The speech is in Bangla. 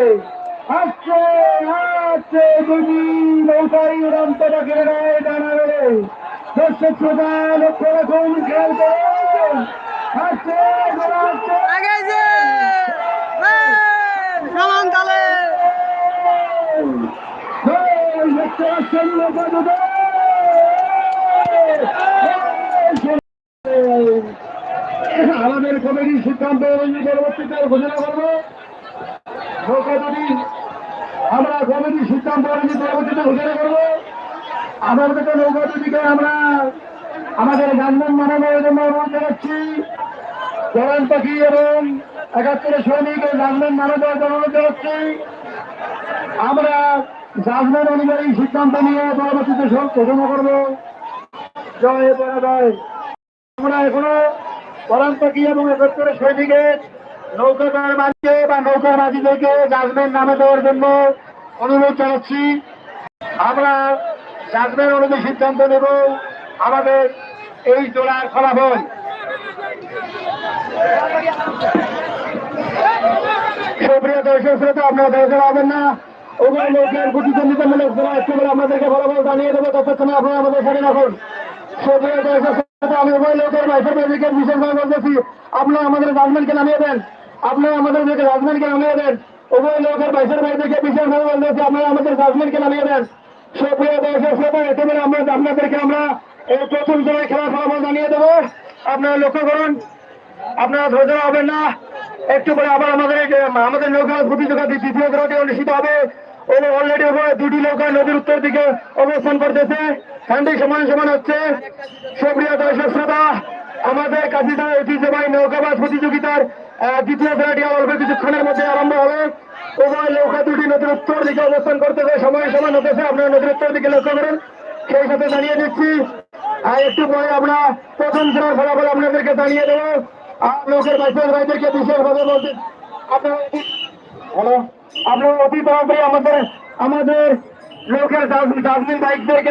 আসছে আসছে দুটি নৌকাই উড়ন্ত পাখির গায়ে বেড়ে দর্শক শ্রোতা লক্ষ্য রাখুন খেয়াল করুন আসছে আমাদের কমিটির সিদ্ধান্ত পরবর্তীতে ঘোষণা করব। আমরা কমিটির সিদ্ধান্ত অনুযায়ী পরবর্তীতে ঘোষণা করব আপাতত নৌকা দুটিকে আমরা আমাদের গান্ধন মানানোর জন্য অনুরোধ জানাচ্ছি জরান পাখি এবং একাত্তরের সৈনিক গান্ধন মানানোর জন্য অনুরোধ জানাচ্ছি আমরা জাজমেন্ট অনুযায়ী সিদ্ধান্ত নিয়ে পরবর্তীতে সব ঘোষণা করব। জয় পরাজয় আমরা এখনও পরান পাখি এবং একাত্তরের সৈনিকের নৌকার মাঝে বা নৌকার মাঝিদেরকে জাজমেন্ট নামে দেওয়ার জন্য অনুরোধ জানাচ্ছি। আমরা জাজমেন্ট অনুযায়ী সিদ্ধান্ত নেব। আমাদের এই জোড়ার ফলাফল। আপনারা না। আপনাদেরকে জানিয়ে দেবো। আমাদের সাথে রাখুন। আমি উভয় লোকের বিশেষভাবে আমাদের নামিয়ে দেন। আপনারা আমাদের রাজমেন্টকে নামিয়ে দেন। উভয় লোকের ভাইসের ভাইদেরকে বিশেষভাবে বলতেছি আপনারা আমাদের রাজমেন্টকে নামিয়ে দেন। সুপ্রিয় দর্শক শ্রোতা একেবারে আমরা আপনাদেরকে আমরা এই প্রথম জেলায় খেলার ফলাফল জানিয়ে দেবো। আপনারা লক্ষ্য করুন, আপনারা ধৈর্য হবেন না। একটু পরে আবার আমাদের যে, আমাদের নৌকা প্রতিযোগিতা দ্বিতীয় গ্রহটি অনুষ্ঠিত হবে। অলরেডি দুটি নৌকা নদীর উত্তর দিকে অবস্থান করতেছে। ঠান্ডি সমান সমান হচ্ছে। সুপ্রিয় দর্শক, শ্রোতা আমাদের কাশিদা ঐতিহ্যবাহী নৌকাবাজ প্রতিযোগিতার দ্বিতীয় গ্রহটি অল্প কিছুক্ষণের মধ্যে আরম্ভ হবে। উভয় নৌকা দুটি নদীর উত্তর দিকে অবস্থান করতে করতেছে সময় সমান হতেছে। আপনারা নদীর উত্তর দিকে লক্ষ্য করেন। সেই সাথে জানিয়ে দিচ্ছি আর একটু পরে আমরা প্রথম শ্রেণির ফলাফল আপনাদেরকে জানিয়ে দেবো। আর লোকের বাইশের ভাইদেরকে বিশেষভাবে বলতে আপনারা হ্যালো? আপনারা অতি তাড়াতাড়ি আমাদের আমাদের লোকের ডাস্টবিন বাইকদেরকে